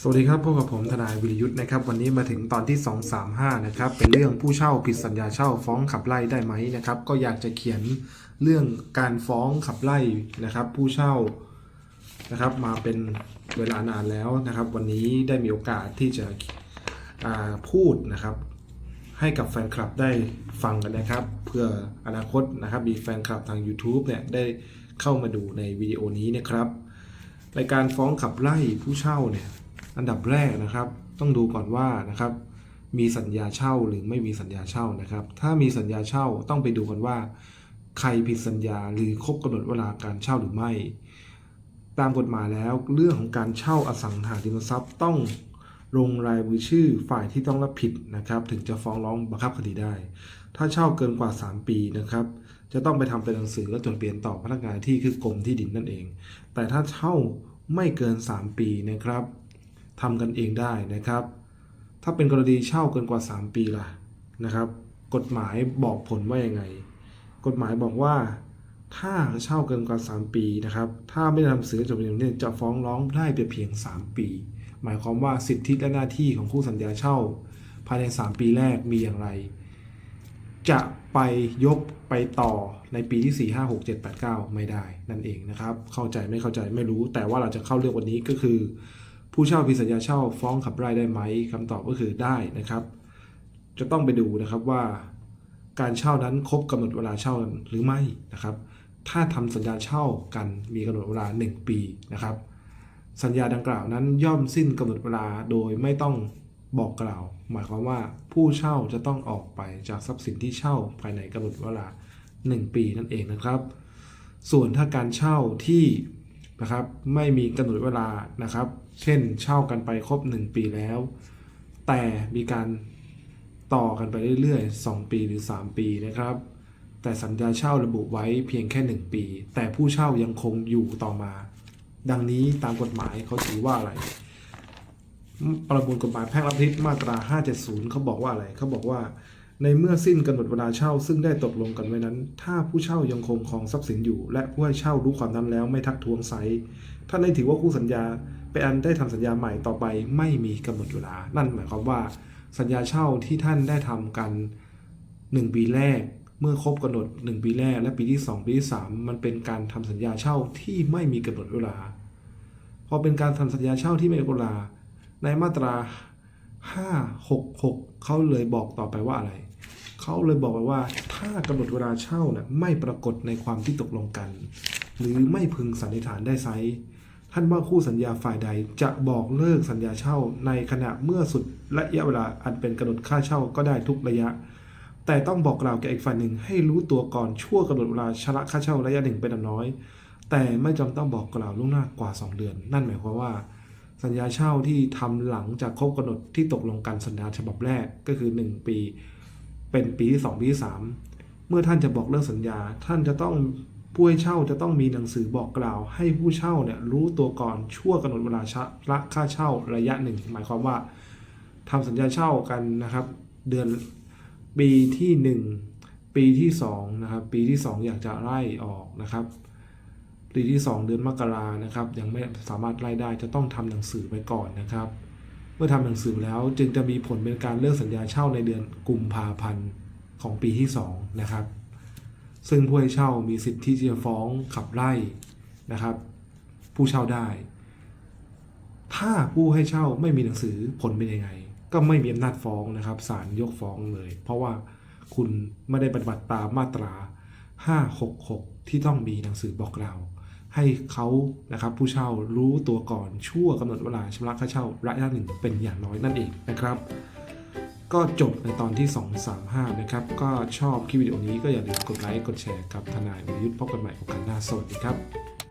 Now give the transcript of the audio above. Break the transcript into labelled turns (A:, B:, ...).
A: สวัสดีครับพบกับผมทนายวิรยุทธ์นะครับ วันนี้มาถึงตอนที่ 235 นะครับ เป็นเรื่องผู้เช่าผิดสัญญาเช่าฟ้องขับไล่ได้ไหมนะครับ ก็อยากจะเขียนเรื่องการฟ้องขับไล่นะครับ ผู้เช่านะครับมาเป็นเวลานานแล้วนะครับ วันนี้ได้มีโอกาสที่จะพูดนะครับ ให้กับแฟนคลับได้ฟังกันนะครับ เพื่ออนาคตนะครับมีแฟนคลับทาง YouTube เนี่ยได้เข้ามาดูในวิดีโอนี้นะครับ ในการฟ้องขับไล่ผู้เช่าเนี่ยอันดับแรกนะครับ ต้องดูก่อนว่านะครับมีสัญญาเช่าหรือไม่มีสัญญาเช่านะครับ ถ้ามีสัญญาเช่าต้องไปดูกันว่า ใครผิดสัญญาหรือครบกำหนดเวลาการเช่าหรือไม่ ตามกฎหมายแล้วเรื่องของการเช่าอสังหาริมทรัพย์ต้องลงรายมือชื่อฝ่ายที่ต้องรับผิดนะครับ ถึงจะฟ้องร้องบังคับคดีได้ ถ้าเช่าเกินกว่า 3 ปีนะครับ จะต้องไปทำเป็นหนังสือและจดทะเบียนต่อพนักงานที่คือกรมที่ดินนั่นเอง แต่ถ้าเช่าไม่เกิน 3 ปีนะครับทำกันเองได้นะครับ ถ้าเป็นกรณีเช่าเกินกว่า 3 ปีล่ะนะครับ กฎหมายบอกผลว่ายังไง กฎหมายบอกว่า ถ้าเช่าเกินกว่า 3 ปีนะครับ ถ้าไม่ได้ทำหนังสือจดทะเบียนเนี่ยจะฟ้องร้องได้แต่เพียง 3 ปี หมายความว่าสิทธิและหน้าที่ของคู่สัญญาเช่า ภายใน 3 ปีแรกมีอย่างไร จะไปยกไปต่อในปีที่ 4 5 6 7 8 9 ไม่ได้นั่นเองนะครับ เข้าใจไม่เข้าใจไม่รู้ แต่ว่าเราจะเข้าเรื่องวันนี้ก็คือ ผู้เช่าผิดสัญญาเช่าฟ้องขับไล่ได้ไหมคำตอบก็คือได้นะครับ จะต้องไปดูนะครับว่า การเช่านั้นครบกำหนดเวลาเช่าหรือไม่นะครับ ถ้าทำสัญญาเช่ากันมีกำหนดเวลา 1 ปีนะครับ สัญญาดังกล่าวนั้นย่อมสิ้นกำหนดเวลาโดยไม่ต้อง บอกกล่าว หมายความว่าผู้เช่าจะต้องออกไปจากทรัพย์สินที่เช่าภายในกำหนดเวลา 1 ปีนั่นเองนะครับ ส่วนถ้าการเช่าที่นะครับไม่มีกำหนดเวลานะครับ เช่นเช่ากันไปครบ 1 ปีแล้ว แต่มีการต่อกันไปเรื่อยๆ 2 ปีหรือ 3 ปีนะครับ แต่สัญญาเช่าระบุไว้เพียงแค่ 1 ปี แต่ผู้เช่ายังคงอยู่ต่อมา ดังนี้ตามกฎหมายเขาถือว่าอะไร ประมวลกฎหมายแพ่งรับพิษมาตรา 570 เขาบอกว่าอะไรเขาบอกว่า ในเมื่อสิ้นกำหนดเวลาเช่า ซึ่งได้ตกลงกันไว้นั้น ถ้าผู้เช่ายังคงครองทรัพย์สินอยู่ และผู้ให้เช่ารู้ความนั้นแล้วไม่ทักท้วงไซท่านได้ถือว่าคู่สัญญาเป็นอันได้ทำสัญญาใหม่ต่อไปไม่มีกำหนดเวลา นั่นหมายความว่า สัญญาเช่าที่ท่านได้ทำกัน 1 ปีแรก เมื่อครบกำหนด 1 ปีแรกและปีที่ 2 ปีที่ 3 มันเป็นการทำสัญญาเช่าที่ไม่มีกำหนดเวลา พอเป็นการทำสัญญาเช่าที่ไม่มีกำหนดเวลา ในมาตรา 566 เขาเลยบอกต่อไปว่าอะไร เขาเลยบอกไปว่าถ้ากำหนดเวลาเช่าน่ะไม่ปรากฏในความที่ตกลงกัน หรือไม่พึงสันนิษฐานได้ไซท่านว่าคู่สัญญาฝ่ายใดจะบอกเลิกสัญญาเช่าในขณะเมื่อสุดระยะเวลาอันเป็นกำหนดค่าเช่าก็ได้ทุกระยะ แต่ต้องบอกกล่าวแก่อีกฝ่ายหนึ่งให้รู้ตัวก่อนชั่วกำหนดเวลาชำระค่าเช่าระยะหนึ่งเป็นนน้อย แต่ไม่จำต้องบอกกล่าวล่วงหน้ากว่า 2 เดือน นั่นหมายความว่า สัญญาเช่าที่ทำหลังจากครบกำหนดที่ตกลงกันสัญญาฉบับแรกก็คือ 1 ปี เป็นปีที่ 2 ปีที่ 3 เมื่อท่านจะบอกเลิกสัญญา ท่านจะต้องผู้ให้เช่าจะต้องมีหนังสือบอกกล่าว ให้ผู้เช่าเนี่ยรู้ตัวก่อนชั่วกำหนดเวลาชะละค่าเช่าระยะหนึ่งหมายความว่าทำสัญญาเช่ากันนะครับ เดือนปีที่ 1 ปีที่2นะครับปีที่ 2 อยากจะไล่ออกนะครับ ปีที่ 2 เดือนมกรานะครับ ยังไม่สามารถไล่ได้จะต้องทำหนังสือไปก่อนนะครับ เมื่อทำหนังสือแล้วจึงจะมีผลเป็นการเลิกสัญญาเช่าในเดือนกุมภาพันธ์ของปีที่ 2 นะครับ ซึ่งผู้ให้เช่ามีสิทธิ์ที่จะฟ้องขับไล่นะครับ ผู้เช่าได้ ถ้าผู้ให้เช่าไม่มีหนังสือผลเป็นยังไง ก็ไม่มีอำนาจฟ้องนะครับศาลยกฟ้องเลย เพราะว่าคุณไม่ได้ปฏิบัติตามมาตรา 566 ที่ต้องมีหนังสือบอกกล่าว ให้เขานะครับผู้เช่ารู้ตัวก่อนชั่วกำหนดเวลาชำระค่าเช่าระยะหนึ่งเป็นอย่างน้อยนั่นเองนะครับ ก็จบในตอนที่ 235 นะครับ ก็ชอบคลิปวิดีโอนี้ก็อย่าลืมกดไลค์กดแชร์กับทนายวิยุทธ์พบกันใหม่โอกาสหน้าสวัสดีครับ